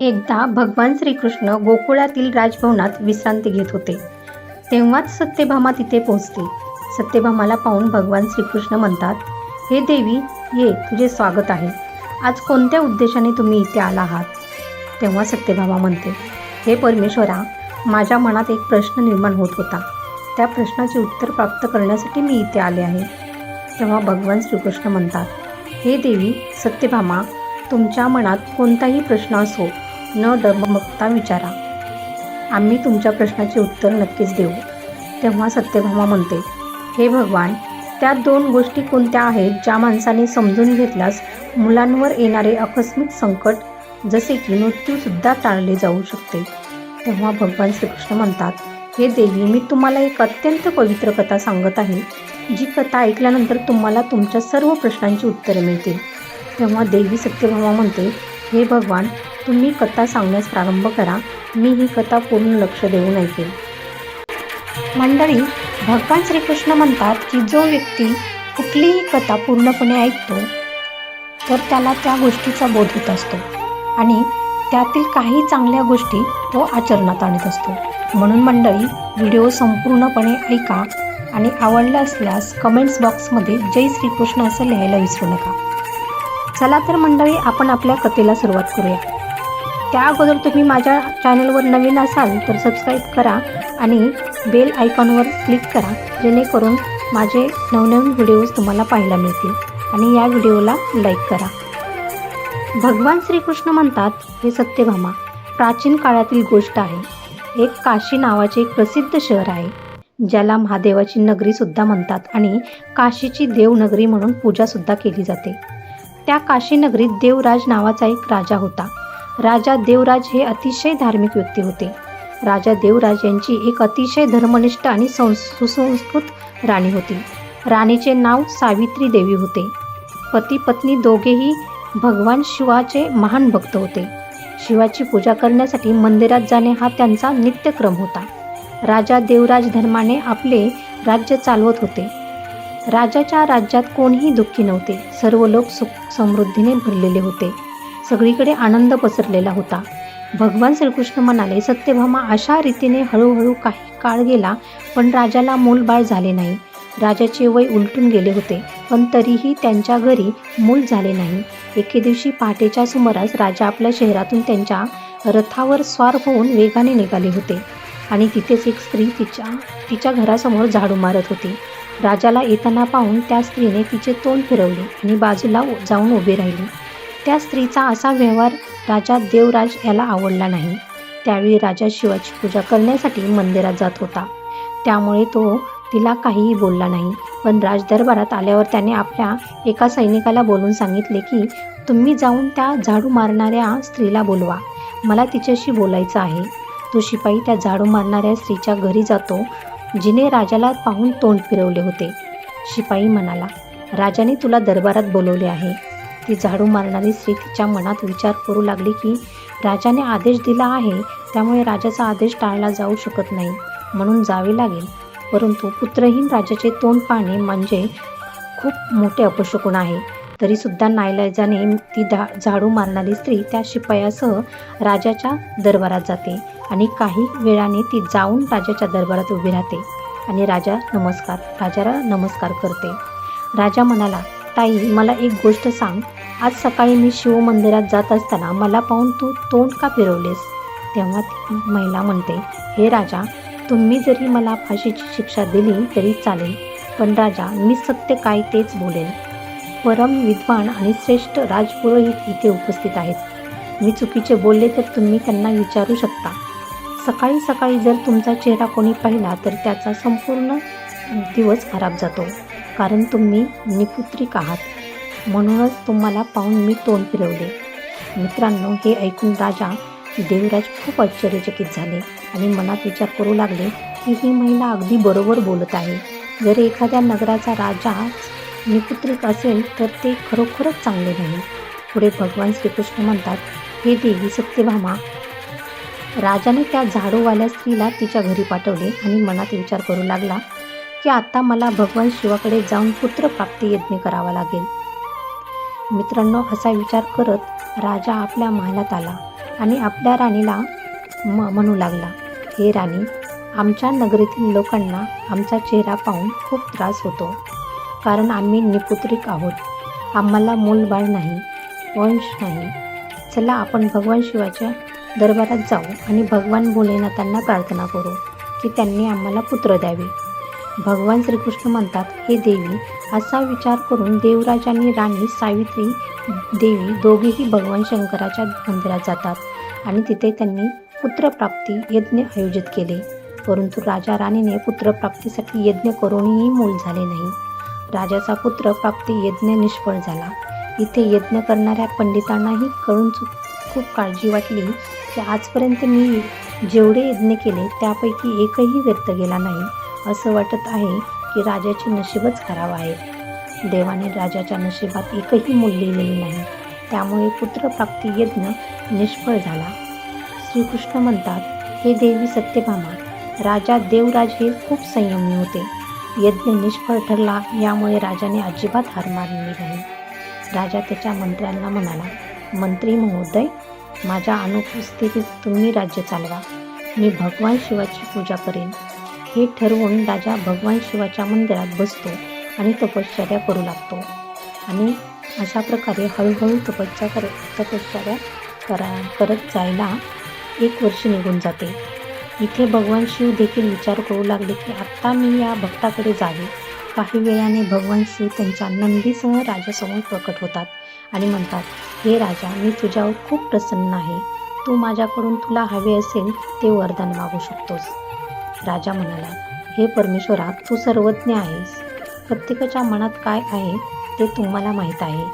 एकदा भगवान श्रीकृष्ण गोकुळातील राजभवनात विश्रांती घेत होते. तेव्हाच सत्यभामा तिथे पोहोचते सत्यभामाला पाहून भगवान श्रीकृष्ण म्हणतात हे देवी ये तुझे स्वागत आहे. आज कोणत्या उद्देशाने तुम्ही इथे आला आहात? तेव्हा सत्यभामा म्हणते हे परमेश्वरा माझ्या मनात एक प्रश्न निर्माण होत होता. त्या प्रश्नाचे उत्तर प्राप्त करण्यासाठी मी इथे आले आहे. तेव्हा भगवान श्रीकृष्ण म्हणतात हे देवी सत्यभामा तुमच्या मनात कोणताही प्रश्न असो न डगमगता विचारा. आम्ही तुमच्या प्रश्नाचे उत्तर नक्कीच देऊ. तेव्हा सत्यभामा म्हणते हे भगवान त्या दोन गोष्टी कोणत्या आहेत ज्या माणसाने समजून घेतल्यास मुलांवर येणारे आकस्मिक संकट जसे की मृत्यूसुद्धा टाळले जाऊ शकते? तेव्हा भगवान श्रीकृष्ण म्हणतात हे देवी मी तुम्हाला एक अत्यंत पवित्र कथा सांगत आहे जी कथा ऐकल्यानंतर तुम्हाला तुमच्या सर्व प्रश्नांची उत्तरे मिळतील. तेव्हा देवी सत्यभामा म्हणते हे भगवान तुम्ही कथा सांगण्यास प्रारंभ करा. मी ही कथा पूर्ण लक्ष देऊन ऐकेन. मंडळी भगवान श्रीकृष्ण म्हणतात की जो व्यक्ती कुठलीही कथा पूर्णपणे ऐकतो तर त्याला त्या गोष्टीचा बोध होत असतो आणि त्यातील काही चांगल्या गोष्टी तो आचरणात आणत असतो. म्हणून मंडळी व्हिडिओ संपूर्णपणे ऐका आणि आवडला असल्यास कमेंट्स बॉक्समध्ये जय श्रीकृष्ण असं लिहायला विसरू नका. चला तर मंडळी आपण आपल्या कथेला सुरुवात करूया. त्या अगोदर तुम्ही माझ्या चॅनलवर नवीन असाल तर सबस्क्राईब करा आणि बेल आयकॉनवर क्लिक करा जेणेकरून माझे नवनवीन व्हिडिओज तुम्हाला पाहायला मिळतील. आणि या व्हिडिओला लाईक करा. भगवान श्रीकृष्ण म्हणतात हे सत्यभामा प्राचीन काळातील गोष्ट आहे. एक काशी नावाचे एक प्रसिद्ध शहर आहे ज्याला महादेवाची नगरीसुद्धा म्हणतात आणि काशीची देवनगरी म्हणून पूजासुद्धा केली जाते. त्या काशी नगरीत देवराज नावाचा एक राजा होता. राजा देवराज हे अतिशय धार्मिक व्यक्ती होते. राजा देवराज यांची एक अतिशय धर्मनिष्ठ आणि संस सुसंस्कृत राणी होती. राणीचे नाव सावित्री देवी होते. पती पत्नी दोघेही भगवान शिवाचे महान भक्त होते. शिवाची पूजा करण्यासाठी मंदिरात जाणे हा त्यांचा नित्यक्रम होता. राजा देवराज धर्माने आपले राज्य चालवत होते. राजाच्या राज्यात कोणीही दुःखी नव्हते. सर्व लोक सुख समृद्धीने भरलेले होते. सगळीकडे आनंद पसरलेला होता. भगवान श्रीकृष्ण म्हणाले सत्यभामा अशा रीतीने हळूहळू काही काळ गेला पण राजाला मूलबाळ झाले नाही. राजाचे वय उलटून गेले होते पण तरीही त्यांच्या घरी मूल झाले नाही. एके दिवशी पहाटेच्या सुमारास राजा आपल्या शहरातून त्यांच्या रथावर स्वार होऊन वेगाने निघाले होते आणि तिथेच एक स्त्री तिच्या तिच्या घरासमोर झाडू मारत होती. राजाला येताना पाहून त्या स्त्रीने तिचे तोंड फिरवले आणि बाजूला जाऊन उभी राहिली. त्या स्त्रीचा असा व्यवहार राजा देवराज याला आवडला नाही. त्यावेळी राजा शिवाची पूजा करण्यासाठी मंदिरात जात होता. त्यामुळे तो तिला काहीही बोलला नाही. पण राजदरबारात आल्यावर त्याने आपल्या एका सैनिकाला बोलून सांगितले की तुम्ही जाऊन त्या झाडू मारणाऱ्या स्त्रीला बोलवा. मला तिच्याशी बोलायचं आहे. तो शिपाई त्या झाडू मारणाऱ्या स्त्रीच्या घरी जातो जिने राजाला पाहून तोंड फिरवले होते. शिपाई म्हणाला राजाने तुला दरबारात बोलवले आहे. ती झाडू मारणारी स्त्री तिच्या मनात विचार करू लागली की राजाने आदेश दिला आहे त्यामुळे राजाचा आदेश टाळला जाऊ शकत नाही. म्हणून जावे लागेल. परंतु पुत्रहीन राजाचे तोंड पाहणे म्हणजे खूप मोठे अपशकुन आहे. तरीसुद्धा नायलाजाने ती धा झाडू मारणारी स्त्री त्या शिपायासह राजाच्या दरबारात जाते आणि काही वेळाने ती जाऊन राजाच्या दरबारात उभी राहते. आणि राजा नमस्कार राजाला नमस्कार करते. राजा म्हणाला ताई मला एक गोष्ट सांग. आज सकाळी मी शिव मंदिरात जात असताना मला पाहून तू तोंड का फिरवलेस? तेव्हा ती महिला म्हणते हे राजा तुम्ही जरी मला फाशीची शिक्षा दिली तरी चालेल पण राजा मी सत्य काय तेच बोलेन. परम विद्वान आणि श्रेष्ठ राजपुरोहित इथे उपस्थित आहेत. मी चुकीचे बोलले तर तुम्ही त्यांना विचारू शकता. सकाळी सकाळी जर तुमचा चेहरा कोणी पाहिला तर त्याचा संपूर्ण दिवस खराब जातो. कारण तुम्ही निपुत्रिक आहात. म्हणूनच तुम्हाला पाहून मी तोंड फिरवले. मित्रांनो हे ऐकून राजा देवराज खूप आश्चर्यचकित झाले आणि मनात विचार करू लागले की ही महिला अगदी बरोबर बोलत आहे. जर एखाद्या नगराचा राजा निपुत्रिक असेल तर ते खरोखरच चांगले नाही. पुढे भगवान श्रीकृष्ण म्हणतात हे देवी सत्यभामा राजाने त्या झाडूवाल्या स्त्रीला तिच्या घरी पाठवले आणि मनात विचार करू लागला की आता मला भगवान शिवाकडे जाऊन पुत्रप्राप्ती यज्ञ करावा लागेल. मित्रांनो असा विचार करत राजा आपल्या महालात आला आणि आपल्या राणीला म म्हणू लागला हे राणी आमच्या नगरीतील लोकांना आमचा चेहरा पाहून खूप त्रास होतो कारण आम्ही निपुत्रिक आहोत. आम्हाला मूलबाळ नाही वंश नाही. चला आपण भगवान शिवाच्या दरबारात जाऊ आणि भगवान भोलेनाथांना प्रार्थना करू की त्यांनी आम्हाला पुत्र द्यावे. भगवान श्रीकृष्ण म्हणतात हे देवी असा विचार करून देवराज आणि राणी सावित्री देवी दोघेही भगवान शंकराच्या मंदिरात जातात आणि तिथे त्यांनी पुत्रप्राप्ती यज्ञ आयोजित केले. परंतु राजा राणीने पुत्रप्राप्तीसाठी यज्ञ करूनही मूल झाले नाही. राजाचा पुत्र प्राप्ती यज्ञ निष्फळ झाला. इथे यज्ञ करणाऱ्या पंडितांनाही कळून चूक खूप काळजी वाटली की आजपर्यंत मी जेवढे यज्ञ केले त्यापैकी एकही व्यर्थ गेला नाही. असं वाटत आहे की राजाचे नशीबच खराब आहे. देवाने राजाच्या नशिबात एकही मूल लिहिलेली नाही. त्यामुळे पुत्रप्राप्ती यज्ञ निष्फळ झाला. श्रीकृष्ण म्हणतात हे देवी सत्यभामा राजा देवराज हे खूप संयमी होते. यज्ञ निष्फळ ठरला यामुळे राजाने अजिबात हार मारली नाही. राजा त्याच्या मंत्र्यांना म्हणाला मंत्री महोदय माझ्या अनुपस्थितीत तुम्ही राज्य चालवा. मी भगवान शिवाची पूजा करेन. हे ठरवून राजा भगवान शिवाच्या मंदिरात बसतो आणि तपश्चर्या करू लागतो. आणि अशा प्रकारे हळूहळू तपश्चर्या कर तपश्चर्या करा करत जायला एक वर्ष निघून जाते. इथे भगवान शिव देखील विचार करू लागले की आत्ता मी या भक्ताकडे जावे. काही वेळाने भगवान शिव त्यांच्या नंदीसह राजासमोर प्रकट होतात आणि म्हणतात हे राजा मी तुझ्यावर खूप प्रसन्न आहे. तू माझ्याकडून तुला हवे असेल ते वरदान मागू शकतोस. राजा म्हणाला हे परमेश्वरा तू सर्वज्ञ आहेस. प्रत्येकाच्या मनात काय आहे ते तुम्हाला माहीत आहे.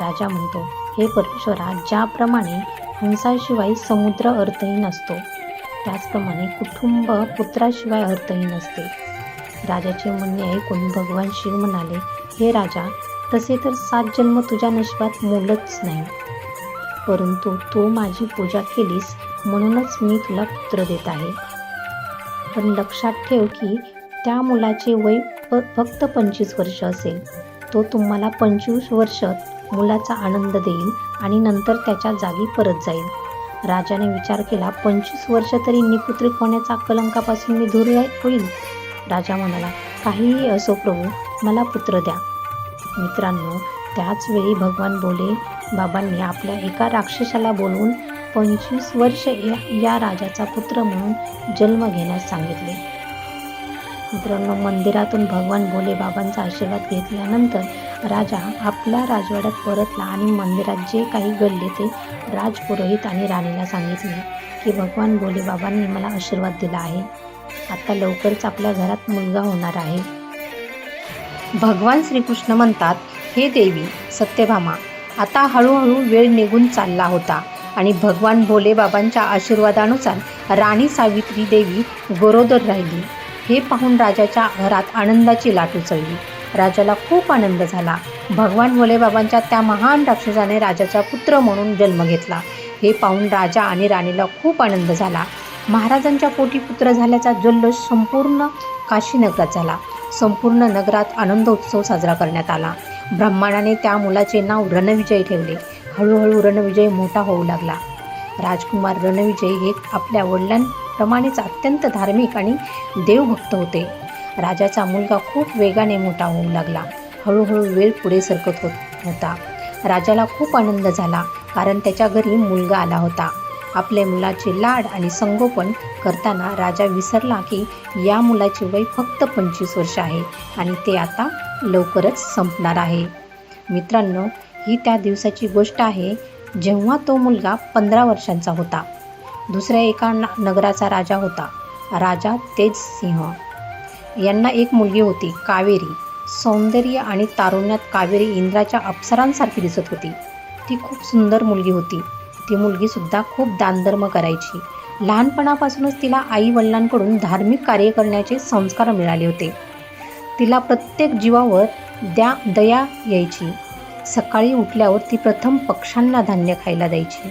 राजा म्हणतो हे परमेश्वरा ज्याप्रमाणे हिंसाशिवाय समुद्र अर्थहीन असतो त्याचप्रमाणे कुटुंब पुत्राशिवाय अर्थहीन असते राजाचे म्हणणे ऐकून भगवान शिव म्हणाले हे राजा तसे तर सात जन्म तुझ्या नशिबात मुलंच नाही परंतु तू माझी पूजा केलीस म्हणूनच मी तुला पुत्र देत आहे. पण लक्षात ठेव की त्या मुलाचे वय प फक्त पंचवीस वर्ष असेल. तो तुम्हाला पंचवीस वर्ष मुलाचा आनंद देईल आणि नंतर त्याच्या जागी परत जाईल. राजाने विचार केला पंचवीस वर्ष तरी निपुत्रित होण्याचा कलंकापासून मी दूर होईल? राजा म्हणाला काहीही असो प्रभू मला पुत्र द्या. मित्रांनो त्याचवेळी भगवान बोले बाबांनी आपल्या एका राक्षसाला बोलवून पंचवीस वर्ष या या राजाचा पुत्र म्हणून जन्म घेण्यास सांगितले. मित्रांनो मंदिरातून भगवान भोले बाबांचा आशीर्वाद घेतल्यानंतर राजा आपल्या राजवाड्यात परतला आणि मंदिरात जे काही घडले ते राजपुरोहित आणि राणीला सांगितले की भगवान भोले बाबांनी मला आशीर्वाद दिला आहे. आता लवकरच आपल्या घरात मुलगा होणार आहे. भगवान श्रीकृष्ण म्हणतात हे देवी सत्यभामा आता हळूहळू वेळ निघून चालला होता. आणि भगवान भोलेबाबांच्या आशीर्वादानुसार राणी सावित्री देवी गरोदर राहिली. हे पाहून राजाच्या घरात आनंदाची लाट उसळली. राजाला खूप आनंद झाला. भगवान भोलेबाबांच्या त्या महान राक्षसाने राजाचा पुत्र म्हणून जन्म घेतला. हे पाहून राजा आणि राणीला खूप आनंद झाला. महाराजांच्या पोटी पुत्र झाल्याचा जल्लोष संपूर्ण काशीनगरात झाला. संपूर्ण नगरात आनंद उत्सव साजरा करण्यात आला. ब्रह्मांडाने त्या मुलाचे नाव रणविजय ठेवले. हळूहळू रणविजय मोठा होऊ लागला. राजकुमार रणविजय हे आपल्या वडिलांप्रमाणेच अत्यंत धार्मिक आणि देवभक्त होते. राजाचा मुलगा खूप वेगाने मोठा होऊ लागला. हळूहळू वेळ पुढे सरकत होत होता. राजाला खूप आनंद झाला कारण त्याच्या घरी मुलगा आला होता. आपल्या मुलाचे लाड आणि संगोपन करताना राजा विसरला की या मुलाचे वय फक्त पंचवीस वर्ष आहे आणि ते आता लवकरच संपणार आहे. मित्रांनो ही त्या दिवसाची गोष्ट आहे जेव्हा तो मुलगा पंधरा वर्षांचा होता. दुसऱ्या एका न नगराचा राजा होता राजा तेजसिंह. यांना एक मुलगी होती कावेरी. सौंदर्य आणि तारुण्यात कावेरी इंद्राच्या अप्सरांसारखी दिसत होती. ती खूप सुंदर मुलगी होती. ती मुलगीसुद्धा खूप दानधर्म करायची. लहानपणापासूनच तिला आई वडिलांकडून धार्मिक कार्य करण्याचे संस्कार मिळाले होते. तिला प्रत्येक जीवावर द्या दया यायची. सकाळी उठल्यावर ती प्रथम पक्ष्यांना धान्य खायला द्यायची.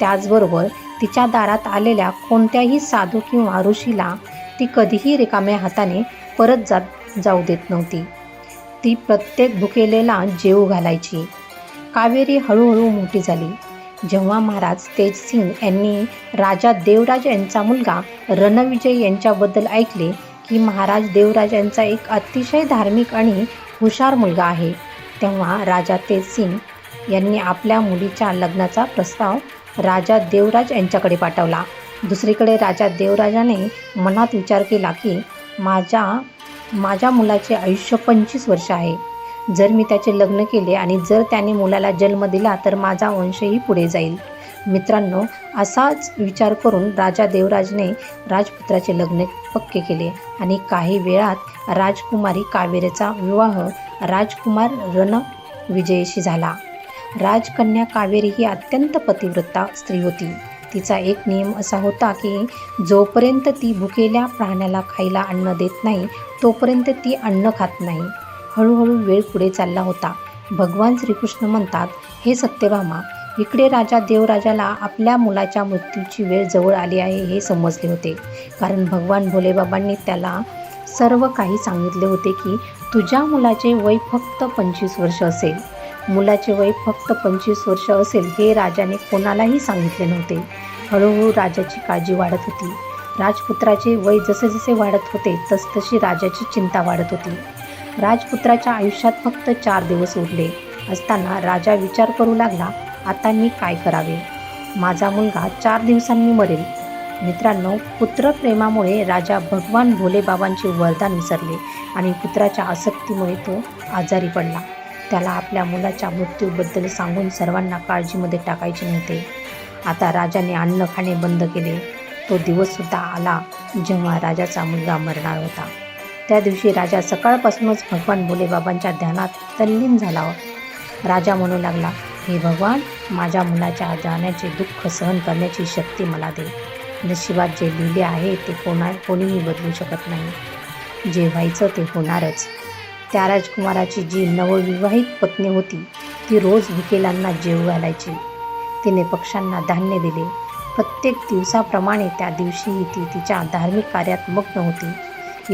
त्याचबरोबर तिच्या दारात आलेल्या कोणत्याही साधू किंवा ऋषीला ती कधीही रिकाम्या हाताने परत जात जाऊ देत नव्हती. ती प्रत्येक भुकेलेला जेव घालायची. कावेरी हळूहळू मोठी झाली. जेव्हा महाराज तेजसिंग यांनी राजा देवराज यांचा मुलगा रणविजय यांच्याबद्दल ऐकले की महाराज देवराज यांचा एक अतिशय धार्मिक आणि हुशार मुलगा आहे. तेव्हा राजा तेजसिंग यांनी आपल्या मुलीच्या लग्नाचा प्रस्ताव राजा देवराज यांच्याकडे पाठवला. दुसरीकडे राजा देवराजाने मनात विचार केला की माझ्या माझ्या मुलाचे आयुष्य पंचवीस वर्ष आहे. जर मी त्याचे लग्न केले आणि जर त्याने मुलाला जन्म दिला तर माझा वंशही पुढे जाईल. मित्रांनो असाच विचार करून राजा देवराजने राजपुत्राचे लग्न पक्के केले आणि काही वेळात राजकुमारी कावेरीचा विवाह राजकुमार रण विजयशी झाला. राजकन्या कावेरी ही अत्यंत पतिव्रता स्त्री होती. तिचा एक नियम असा होता की जोपर्यंत ती भुकेल्या प्राण्याला खायला अन्न देत नाही तोपर्यंत ती अन्न खात नाही. हळूहळू वेळ पुढे चालला होता. भगवान श्रीकृष्ण म्हणतात हे सत्यभामा इकडे राजा देवराजाला आपल्या मुलाच्या मृत्यूची वेळ जवळ आली आहे हे समजले होते. कारण भगवान भोलेबाबांनी त्याला सर्व काही सांगितले होते की तुझ्या मुलाचे वय फक्त पंचवीस वर्ष असेल. मुलाचे वय फक्त पंचवीस वर्ष असेल हे राजाने कोणालाही सांगितले नव्हते. हळूहळू राजाची काळजी वाढत होती. राजपुत्राचे वय जसे जसे वाढत होते तसतशी राजाची चिंता वाढत होती. राजपुत्राच्या आयुष्यात फक्त चार दिवस उरले असताना राजा विचार करू लागला आता मी काय करावे? माझा मुलगा चार दिवसांनी मरेल. मित्रांनो पुत्रप्रेमामुळे राजा भगवान भोलेबाबांचे वरदान विसरले आणि पुत्राच्या आसक्तीमुळे तो आजारी पडला. त्याला आपल्या मुलाच्या मृत्यूबद्दल सांगून सर्वांना काळजीमध्ये टाकायचे नव्हते. आता राजाने अन्न खाणे बंद केले. तो दिवससुद्धा आला जेव्हा राजाचा मुलगा मरणार होता. त्या दिवशी राजा सकाळपासूनच भगवान भोलेबाबांच्या ध्यानात तल्लीन झाला. राजा म्हणू लागला हे भगवान माझ्या मुलाच्या जाण्याचे दुःख सहन करण्याची शक्ती मला दे. नशिबात जे लिहिले आहे ते कोणा कोणीही बदलू शकत नाही. जे व्हायचं ते होणारच. त्या राजकुमाराची जी नवविवाहित पत्नी होती ती रोज भुकेलांना जेव घालायची. तिने पक्ष्यांना धान्य दिले. प्रत्येक दिवसाप्रमाणे त्या दिवशीही ती तिच्या धार्मिक कार्यात मग्न होती.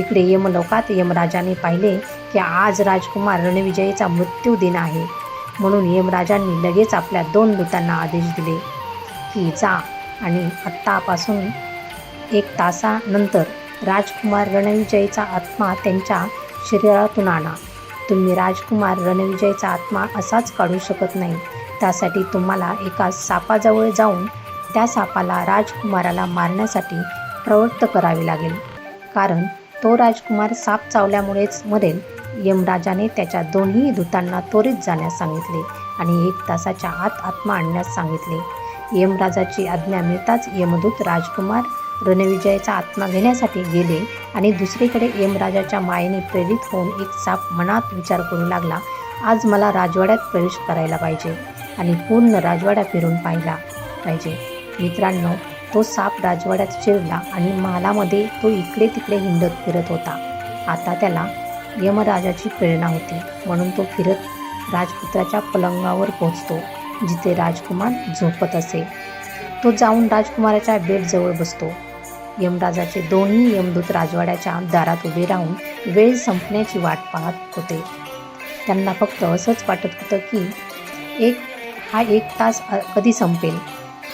इकडे यमलोकात यमराजाने पाहिले की आज राजकुमार रणविजयीचा मृत्यू दिन आहे. म्हणून यमराजांनी लगेच आपल्या दोन दूतांना आदेश दिले की जा आणि आत्तापासून एक तासानंतर राजकुमार रणविजयचा आत्मा त्यांच्या शरीरातून आणा. तुम्ही राजकुमार रणविजयचा आत्मा असाच काढू शकत नाही. त्यासाठी तुम्हाला एका सापाजवळ जाऊन त्या सापाला राजकुमाराला मारण्यासाठी प्रवृत्त करावे लागेल. कारण तो राजकुमार साप चावल्यामुळेच मरेल यमराजाने त्याच्या दोन्ही दूतांना त्वरित जाण्यास सांगितले आणि एक तासाच्या आत आत्मा आणण्यास सांगितले. यमराजाची आज्ञा मिळताच यमदूत राजकुमार रणविजयाचा आत्मा घेण्यासाठी गेले आणि दुसरीकडे यमराजाच्या मायेने प्रेरित होऊन एक साप मनात विचार करू लागला. आज मला राजवाड्यात प्रवेश करायला पाहिजे आणि पूर्ण राजवाडा फिरून पाहिला पाहिजे. मित्रांनो तो साप राजवाड्यात शिरला आणि महालामध्ये तो इकडे तिकडे हिंडत फिरत होता. आता त्याला यमराजाची प्रेरणा होती म्हणून तो फिरत राजपुत्राच्या पलंगावर पोहोचतो. जिथे राजकुमार झोपत असे. तो जाऊन राजकुमाराच्या बेडजवळ बसतो. यमराजाचे दोन्ही यमदूत राजवाड्याच्या दारात उभे राहून वेळ संपण्याची वाट पाहत होते. त्यांना फक्त असंच वाटत होतं की एक हा एक तास कधी संपेल?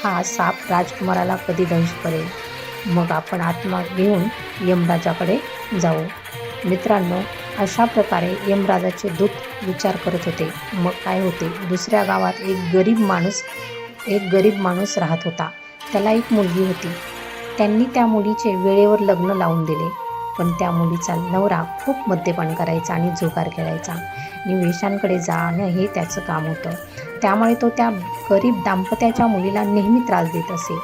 हा साप राजकुमाराला कधी दंश करेल? मग आपण आत्मा घेऊन यमराजाकडे जाऊ. मित्रांनो अशा प्रकारे यमराजाचे दूत विचार करत होते. मग काय होते? दुसऱ्या गावात एक गरीब माणूस एक गरीब माणूस राहत होता. त्याला एक मुलगी होती. त्यांनी त्या मुलीचे वेळेवर लग्न लावून दिले. पण त्या मुलीचा नवरा खूप मद्यपान करायचा आणि जोगार खेळायचा. आणि वेशांकडे जाणं हे त्याचं काम होतं. त्यामुळे तो त्या गरीब दाम्पत्याच्या मुलीला नेहमी त्रास देत असे.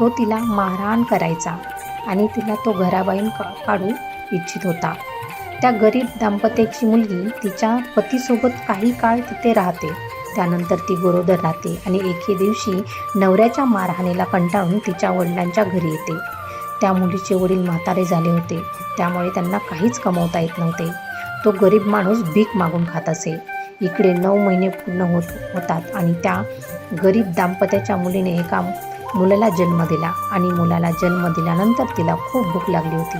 तो तिला मारहाण करायचा आणि तिला तो घराबाहेर का काढू इच्छित होता. त्या गरीब दाम्पत्याची मुलगी तिच्या पतीसोबत काही काळ तिथे राहते. त्यानंतर ती गरोदर राहते आणि एके दिवशी नवऱ्याच्या मारहाणीला कंटाळून तिच्या वडिलांच्या घरी येते. त्या मुलीचे वडील म्हातारे झाले होते. त्यामुळे त्यांना काहीच कमवता येत नव्हते. तो गरीब माणूस भीक मागून खात असे. इकडे नऊ महिने पूर्ण होत होतात आणि त्या गरीब दाम्पत्याच्या मुलीने एका मुलाला जन्म दिला आणि मुलाला जन्म दिल्यानंतर तिला खूप भूक लागली होती.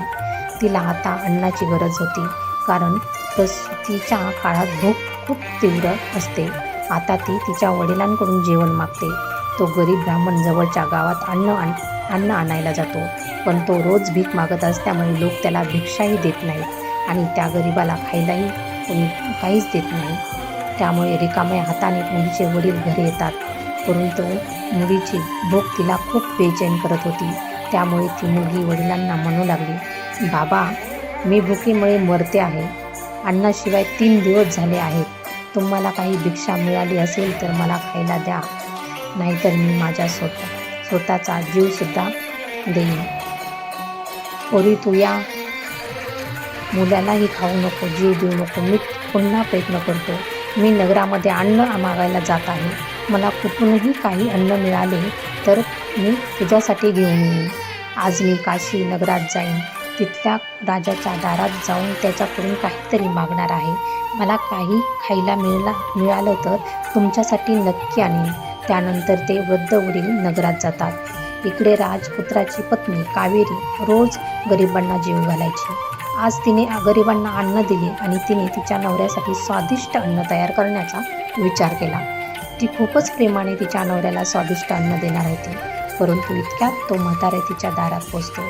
तिला आता अन्नाची गरज होती. कारण प्रसूतीच्या काळात भूक खूप तीव्र असते. आता ती तिच्या वडिलांकडून जेवण मागते. तो गरीब ब्राह्मण जवळच्या गावात अन्न आण अन्न आणायला जातो. पण तो रोज भीक मागत असल्यामुळे लोक त्याला भिक्षाही देत नाहीत आणि त्या गरिबाला खायलाही कोणी काहीच देत नाही. त्यामुळे रिकाम्या हाताने मुलीचे वडील घरी येतात. परंतु मुलीची भूक तिला खूप बेचैन करत होती. त्यामुळे ती मुलगी वडिलांना म्हणू लागली बाबा मी भुकेमुळे मरते आहे. अन्नाशिवाय तीन दिवस झाले आहेत तुम्हाला काही भिक्षा मिळाली असेल तर मला खायला द्या. नाहीतर मी माझ्या स्वतः स्वतःचा जीवसुद्धा देईन. पोरी तू या. मुलालाही खाऊ नको जीव देऊ नको. मी पुन्हा प्रयत्न करतो. मी नगरामध्ये अन्न मागायला जात आहे. मला कुठूनही काही अन्न मिळाले तर मी तुझ्यासाठी घेऊन येईन. आज मी काशी नगरात जाईन. तिथल्या राजाच्या दारात जाऊन त्याच्याकडून काहीतरी मागणार आहे. मला काही खायला मिळला मिळालं तर तुमच्यासाठी नक्की आणेन. त्यानंतर ते वृद्ध वडील नगरात जातात. इकडे राजपुत्राची पत्नी कावेरी रोज गरिबांना जीव घालायची. आज तिने गरिबांना अन्न दिले आणि तिने तिच्या नवऱ्यासाठी स्वादिष्ट अन्न तयार करण्याचा विचार केला. ती खूपच प्रेमाने तिच्या नवऱ्याला स्वादिष्ट अन्न देणार होती परंतु इतक्यात तो म्हातारे तिच्या दारात पोचतो.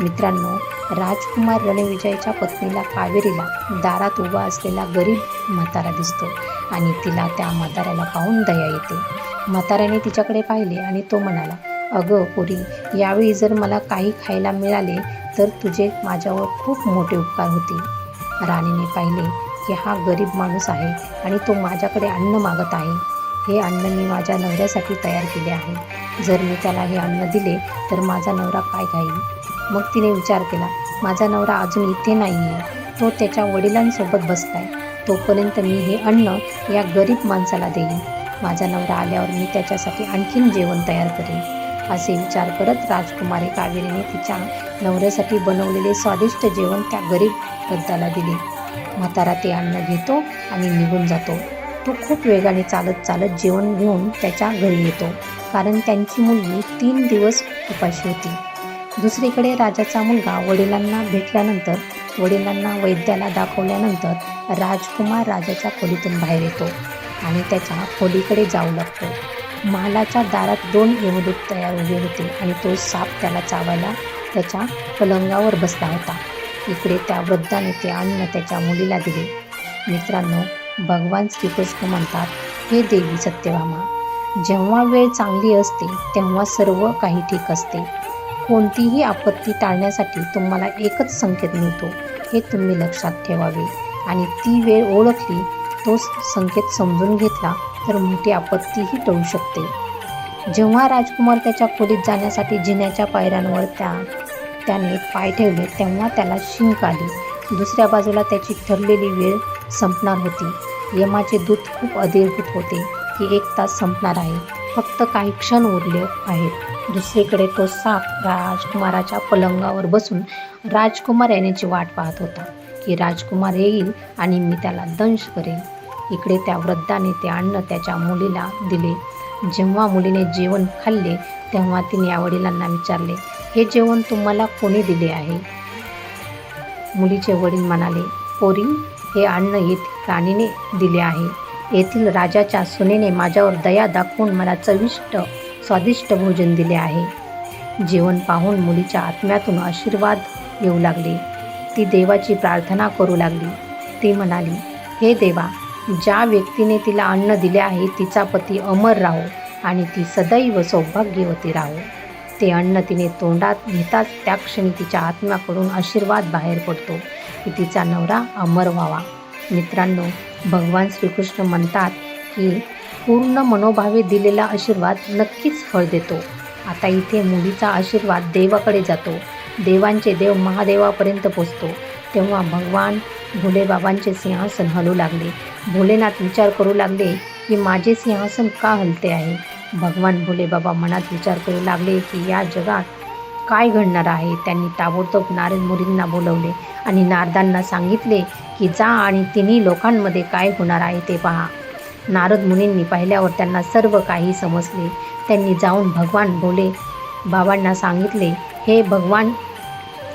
मित्रांनो राजकुमार रणविजयच्या पत्नीला कावेरीला दारात उभा असलेला गरीब म्हातारा दिसतो आणि तिला त्या म्हाताऱ्याला पाहून दया येते. म्हाताऱ्याने तिच्याकडे पाहिले आणि तो म्हणाला अगं पुरी यावेळी जर मला काही खायला मिळाले तर तुझे माझ्यावर खूप मोठे उपकार होतील. राणीने पाहिले की हा गरीब माणूस आहे आणि तो माझ्याकडे अन्न मागत आहे. हे अन्न मी माझ्या नवऱ्यासाठी तयार केले आहे. जर मी त्याला हे अन्न दिले तर माझा नवरा काय खाईल? मग तिने विचार केला माझा नवरा अजून इथे नाही आहे तो त्याच्या वडिलांसोबत बसलाय. तोपर्यंत मी हे अन्न या गरीब माणसाला देईन. माझा नवरा आल्यावर मी त्याच्यासाठी आणखीन जेवण तयार करेन. असे विचार करत राजकुमारी कावेरीने तिच्या नवऱ्यासाठी बनवलेले स्वादिष्ट जेवण त्या गरीब वृद्धाला दिले. म्हातारा ते अन्न घेतो आणि निघून जातो. तो खूप वेगाने चालत चालत जेवण घेऊन त्याच्या घरी येतो. कारण त्यांची मुलगी तीन दिवस उपाशी होती. दुसरीकडे राजाचा मुलगा वडिलांना भेटल्यानंतर वडिलांना वैद्याला दाखवल्यानंतर राजकुमार राजाच्या खोलीतून बाहेर येतो आणि त्याच्या खोलीकडे जाऊ लागतो. महालाच्या दारात दोन यमदूत तयार उभे होते आणि तो साप त्याला चावायला त्याच्या पलंगावर बसला होता. इकडे त्या वृद्धाने ते अन्न त्याच्या मुलीला दिले. मित्रांनो भगवान श्रीकृष्ण म्हणतात हे देवी सत्यभामा जेव्हा वेळ चांगली असते तेव्हा सर्व काही ठीक असते. कोणतीही आपत्ती टाळण्यासाठी तुम्हाला एकच संकेत मिळतो हे तुम्ही लक्षात ठेवावे. आणि ती वेळ ओळखली तो संकेत समजून घेतला तर मोठी आपत्तीही टळू शकते. जेव्हा राजकुमार त्याच्या खोलीत जाण्यासाठी जिन्याच्या पायऱ्यांवर त्या त्याने पाय ठेवले तेव्हा त्याला शिंक आली. दुसऱ्या बाजूला त्याची ठरलेली वेळ संपणार होती. यमाचे दूत खूप अधीरभूत होते की एक तास संपणार आहे. फक्त काही क्षण उरले आहेत. दुसरीकडे तो साप राजकुमाराच्या पलंगावर बसून राजकुमार येण्याची वाट पाहत होता की राजकुमार येईल आणि मी त्याला दंश करेन. इकडे त्या वृद्धाने ते अन्न त्याच्या मुलीला दिले. जेव्हा मुलीने जेवण खाल्ले तेव्हा तिने या वडिलांना विचारले हे जेवण तुम्हाला कोणी दिले आहे? मुलीचे वडील म्हणाले पोरी हे अन्न येथे प्राणीने दिले आहे. येथील राजाच्या सुनेने माझ्यावर दया दाखवून मला चविष्ट स्वादिष्ट भोजन दिले आहे. जेवण पाहून मुलीच्या आत्म्यातून आशीर्वाद येऊ लागले. ती देवाची प्रार्थना करू लागली. ती म्हणाली हे देवा ज्या व्यक्तीने तिला अन्न दिले आहे तिचा पती अमर राहो आणि ती सदैव सौभाग्यवती राहो. ते अन्न तिने तोंडात घेताच त्या क्षणी तिच्या आत्म्याकडून आशीर्वाद बाहेर पडतो. की तिचा नवरा अमर व्हावा. मित्रांनो भगवान श्रीकृष्ण म्हणतात की पूर्ण मनोभावे दिलेला आशीर्वाद नक्कीच फळ देतो. आता इथे मुलीचा आशीर्वाद देवाकडे जातो. देवांचे देव महादेवापर्यंत पोचतो. तेव्हा भगवान भोलेबाबांचे सिंहासन हलू लागले. भोलेनाथ विचार करू लागले की माझे सिंहासन का हलते आहे? भगवान भोलेबाबा मनात विचार करू लागले की या जगात काय घडणार आहे? त्यांनी ताबडतोब नारद मुरींना बोलवले आणि नारदांना सांगितले की जा आणि तिन्ही लोकांमध्ये काय होणार आहे ते पहा. नारद मुनींनी पाहिल्यावर त्यांना सर्व काही समजले. त्यांनी जाऊन भगवान बोले बाबांना सांगितले हे भगवान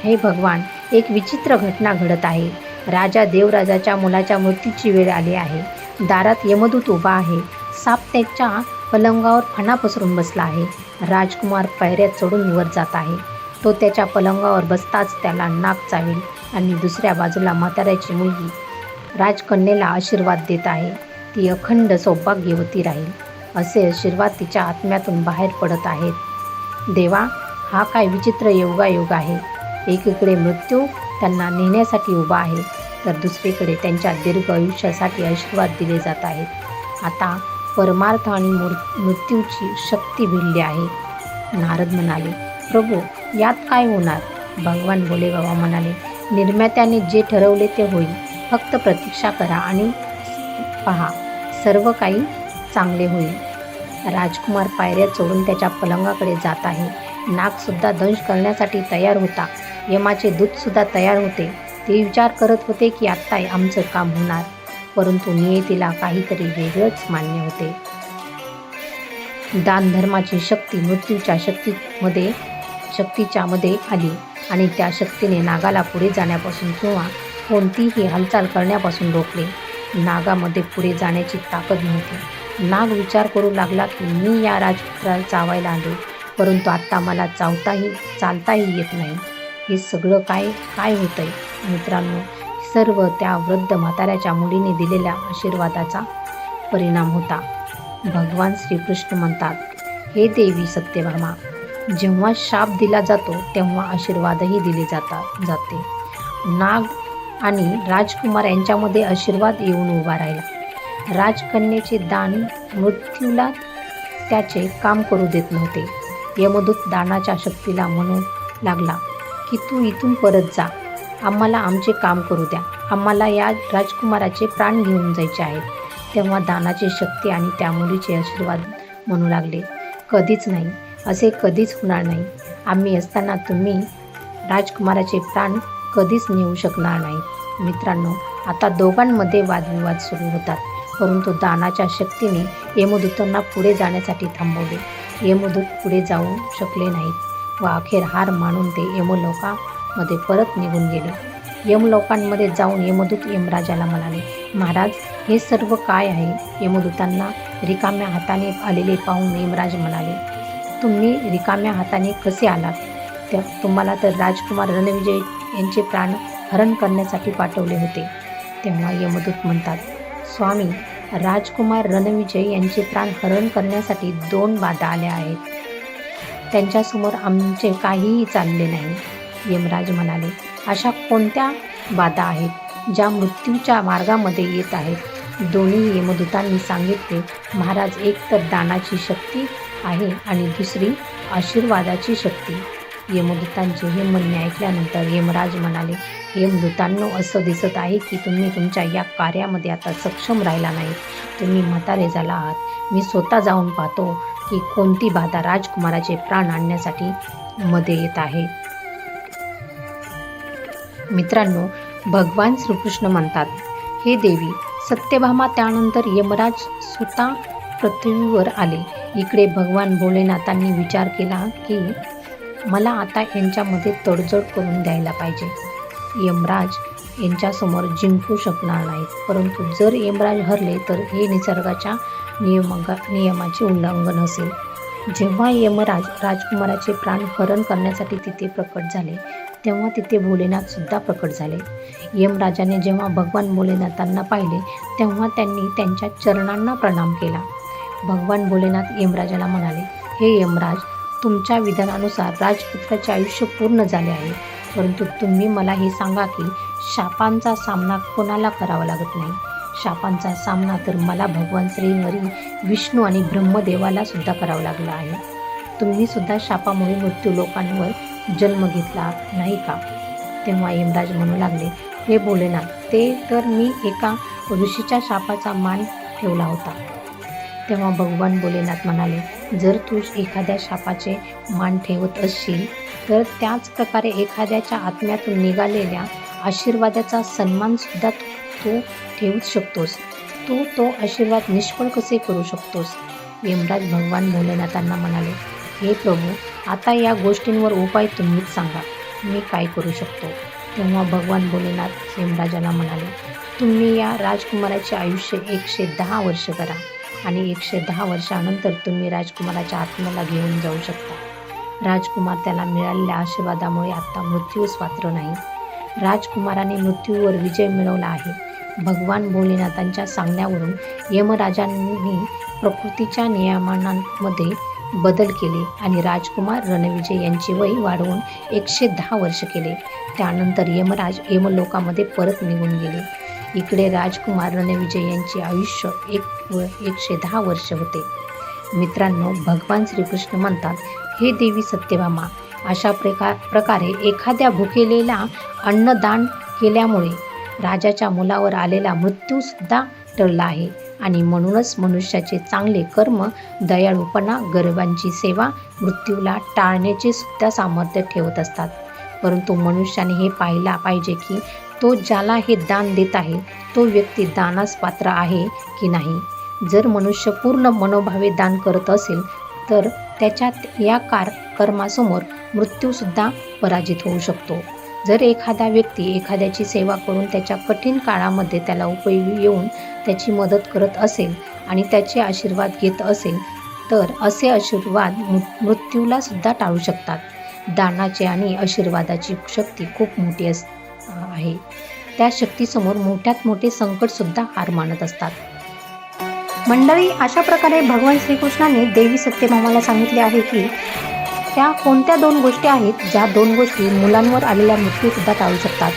हे भगवान एक विचित्र घटना घडत आहे. राजा देवराजाच्या मुलाच्या मृत्यूची वेळ आली आहे. दारात यमदूत उभा आहे. साप त्याच्या पलंगावर फणा पसरून बसला आहे. राजकुमार पायऱ्या चढून वर जात आहे. तो त्याच्या पलंगावर बसताच त्याला नाक चावेल आणि दुसऱ्या बाजूला म्हाताऱ्याची मुलगी राजकन्येला आशीर्वाद देत आहे. ती अखंड सौभाग्यवती राहील असे आशीर्वाद तिच्या आत्म्यातून बाहेर पडत आहेत. देवा हा काय विचित्र योगायोग आहे. एकीकडे मृत्यू त्यांना नेण्यासाठी उभा आहे तर दुसरीकडे त्यांच्या दीर्घ आयुष्यासाठी आशीर्वाद दिले जात आहेत. आता परमार्थ आणि मृत्यूची शक्ती भिडली आहे. नारद म्हणाले प्रभू यात काय होणार? भगवान बोले बाबा म्हणाले निर्मात्याने जे ठरवले ते होईल. फक्त प्रतीक्षा करा आणि पहा सर्व काही चांगले होईल. राजकुमार पायऱ्या चढून त्याच्या पलंगाकडे जात आहे. नागसुद्धा दंश करण्यासाठी तयार होता. यमाचे दूधसुद्धा तयार होते. ते विचार करत होते की आत्ता आमचं काम होणार. परंतु नियतीला काहीतरी वेगळंच मान्य होते. दानधर्माची शक्ती मृत्यूच्या शक्तीमध्ये शक्तीच्या मध्ये आली आणि त्या शक्तीने नागाला पुढे जाण्यापासून किंवा कोणतीही हालचाल करण्यापासून रोखले. नागामध्ये पुढे जाण्याची ताकद नव्हती. नाग विचार करू लागला की मी या राजपुत्राला चावायला आलो परंतु आत्ता मला चावताही चालताही येत नाही. हे सगळं काय काय होतंय मित्रांनो? सर्व त्या वृद्ध म्हाताऱ्याच्या मुलीने दिलेल्या आशीर्वादाचा परिणाम होता. भगवान श्रीकृष्ण म्हणतात हे देवी सत्यभामा जेव्हा शाप दिला जातो तेव्हा आशीर्वादही दिले जातात जाते. नाग आणि राजकुमार यांच्यामध्ये आशीर्वाद येऊन उभा राहिला. राजकन्येचे दान मृत्यूला त्याचे काम करू देत नव्हते. यमदूत दानाच्या शक्तीला म्हणू लागला की तू इथून परत जा. आम्हाला आमचे काम करू द्या. आम्हाला या राजकुमाराचे प्राण घेऊन जायचे आहेत तेव्हा दानाची शक्ती आणि त्या मुलीचे आशीर्वाद म्हणू लागले. कधीच नाही. असे कधीच होणार नाही. आम्ही असताना तुम्ही राजकुमाराचे प्राण कधीच नेऊ शकणार नाही. मित्रांनो आता दोघांमध्ये वादविवाद सुरू होतात. परंतु दानाच्या शक्तीने यमदूतांना पुढे जाण्यासाठी थांबवले. यमदूत पुढे जाऊ शकले नाहीत व अखेर हार मानून ते मध्ये परत निघून गेले. यमलोकांमध्ये जाऊन यमदूत यमराजाला म्हणाले महाराज हे सर्व काय आहे? यमदूतांना रिकाम्या हाताने आलेले पाहून यमराज म्हणाले तुम्ही रिकाम्या हाताने कसे आलात? त्या तुम्हाला तर राजकुमार रणविजय यांचे प्राण हरण करण्यासाठी पाठवले होते. तेव्हा यमदूत म्हणतात स्वामी राजकुमार रणविजय यांचे प्राण हरण करण्यासाठी दोन बाधा आल्या आहेत. त्यांच्यासमोर आमचे काहीही चालले नाही. यमराज म्हणाले अशा कोणत्या बाधा आहेत ज्या मृत्यूच्या मार्गामध्ये येत आहेत? दोन्ही यमदूतांनी सांगितले महाराज एक तर दानाची शक्ती आहे आणि दुसरी आशीर्वादाची शक्ती. यमदूतांचे हे म्हणणे ऐकल्यानंतर यमराज म्हणाले यमदूतांनो असं दिसत आहे की तुम्ही तुमच्या या कार्यामध्ये आता सक्षम राहिला नाही तुम्ही म्हातारे झाला आहात. मी स्वतः जाऊन पाहतो की कोणती बाधा राजकुमाराचे प्राण आणण्यासाठी मध्ये येत आहे. मित्रांनो भगवान श्रीकृष्ण म्हणतात हे देवी सत्यभामा त्यानंतर यमराज स्वतः पृथ्वीवर आले. इकडे भगवान भोलेनाथांनी विचार केला की मला आता यांच्यामध्ये तडजोड करून द्यायला पाहिजे. यमराज यांच्यासमोर जिंकू शकणार नाहीत. परंतु जर यमराज हरले तर हे निसर्गाच्या नियमगा नियमाचे उल्लंघन असेल. जेव्हा यमराज राजकुमाराचे प्राण हरण करण्यासाठी तिथे प्रकट झाले तेव्हा तिथे भोलेनाथसुद्धा प्रकट झाले. यमराजाने जेव्हा भगवान भोलेनाथांना पाहिले तेव्हा त्यांनी त्यांच्या चरणांना प्रणाम केला. भगवान भोलेनाथ यमराजाला म्हणाले हे यमराज तुमच्या विधानानुसार राजपुत्राचे आयुष्य पूर्ण झाले आहे. परंतु तुम्ही मला हे सांगा की शापांचा सामना कोणाला करावा लागत नाही? शापांचा सामना तर मला भगवान श्रीहरी विष्णू आणि ब्रह्मदेवाला सुद्धा करावा लागला आहे. तुम्ही सुद्धा शापामुळे मृत्यू लोकांवर जन्म घेतला नाही का? तेव्हा यमराज म्हणू लागले हे भोलेनाथ ते तर मी एका ऋषीच्या शापाचा मान ठेवला होता. तेव्हा भगवान भोलेनाथ म्हणाले जर तू एखाद्या शापाचे मान ठेवत असशील तर त्याच प्रकारे एखाद्याच्या आत्म्यातून निघालेल्या आशीर्वादाचा सन्मानसुद्धा तू ठेवूच शकतोस. तू तो आशीर्वाद निष्फळ कसे करू शकतोस? यमराज भगवान भोलेनाथांना म्हणाले हे प्रभू आता या गोष्टींवर उपाय तुम्हीच सांगा. मी काय करू शकतो? तेव्हा भगवान भोलेनाथ यमराजाला म्हणाले तुम्ही या राजकुमाराचे आयुष्य एकशे दहा वर्ष करा आणि एकशे दहा वर्षानंतर तुम्ही राजकुमाराच्या आत्म्याला घेऊन जाऊ शकता. राजकुमार त्याला मिळालेल्या आशीर्वादामुळे आत्ता मृत्यूस पात्र नाही. राजकुमाराने मृत्यूवर विजय मिळवला आहे. भगवान भोलेनाथांच्या सांगण्यावरून यमराजांनी प्रकृतीच्या नियमांमध्ये बदल केले आणि राजकुमार रणविजय यांचे वय वाढवून एकशे दहा वर्ष केले. त्यानंतर यमराज यमलोकामध्ये परत निघून गेले. इकडे राजकुमार रणविजय यांचे आयुष्य एक व एकशे दहा वर्ष होते. मित्रांनो भगवान श्रीकृष्ण म्हणतात हे देवी सत्यभामा अशा प्रकार प्रकारे एखाद्या भुकेलेला अन्नदान केल्यामुळे राजाच्या मुलावर आलेला मृत्यूसुद्धा टळला आहे. आणि म्हणूनच मनुष्याचे चांगले कर्म दयाळूपणा गरिबांची सेवा मृत्यूला टाळण्याचे सुद्धा सामर्थ्य ठेवत असतात. परंतु मनुष्याने हे पाहिला पाहिजे की तो ज्याला हे दान देत आहे तो व्यक्ती दानास पात्र आहे की नाही? जर मनुष्य पूर्ण मनोभावे दान करत असेल तर त्याच्यात या कार कर्मासमोर मृत्यूसुद्धा पराजित होऊ शकतो. जर एखादा व्यक्ती एखाद्याची सेवा करून त्याच्या कठीण काळामध्ये त्याला उपयोगी येऊन त्याची मदत करत असेल आणि त्याचे आशीर्वाद घेत असेल तर असे आशीर्वाद मृ मृत्यूला सुद्धा टाळू शकतात. दानाचे आणि आशीर्वादाची शक्ती खूप मोठी अस आहे. त्या शक्तीसमोर मोठ्यात मोठे संकटसुद्धा हार मानत असतात. मंडळी अशा प्रकारे भगवान श्रीकृष्णाने देवी सत्यभामाला सांगितले आहे की त्या कोणत्या दोन गोष्टी आहेत ज्या दोन गोष्टी मुलांवर आलेल्या मृत्यूसुद्धा टाळू शकतात?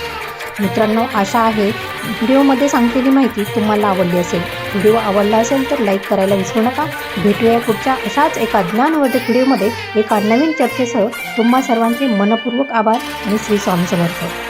मित्रांनो आशा आहे व्हिडिओमध्ये सांगलेली माहिती तुम्हाला आवडली असेल. व्हिडिओ आवडला असेल तर लाईक करायला विसरू नका. भेटूया पुढच्या अशाच एका ज्ञानवर्धक व्हिडिओमध्ये एका नवीन चर्चेसह. तुम्हा सर्वांचे मनपूर्वक आभार आणि श्री स्वामी समर्थ.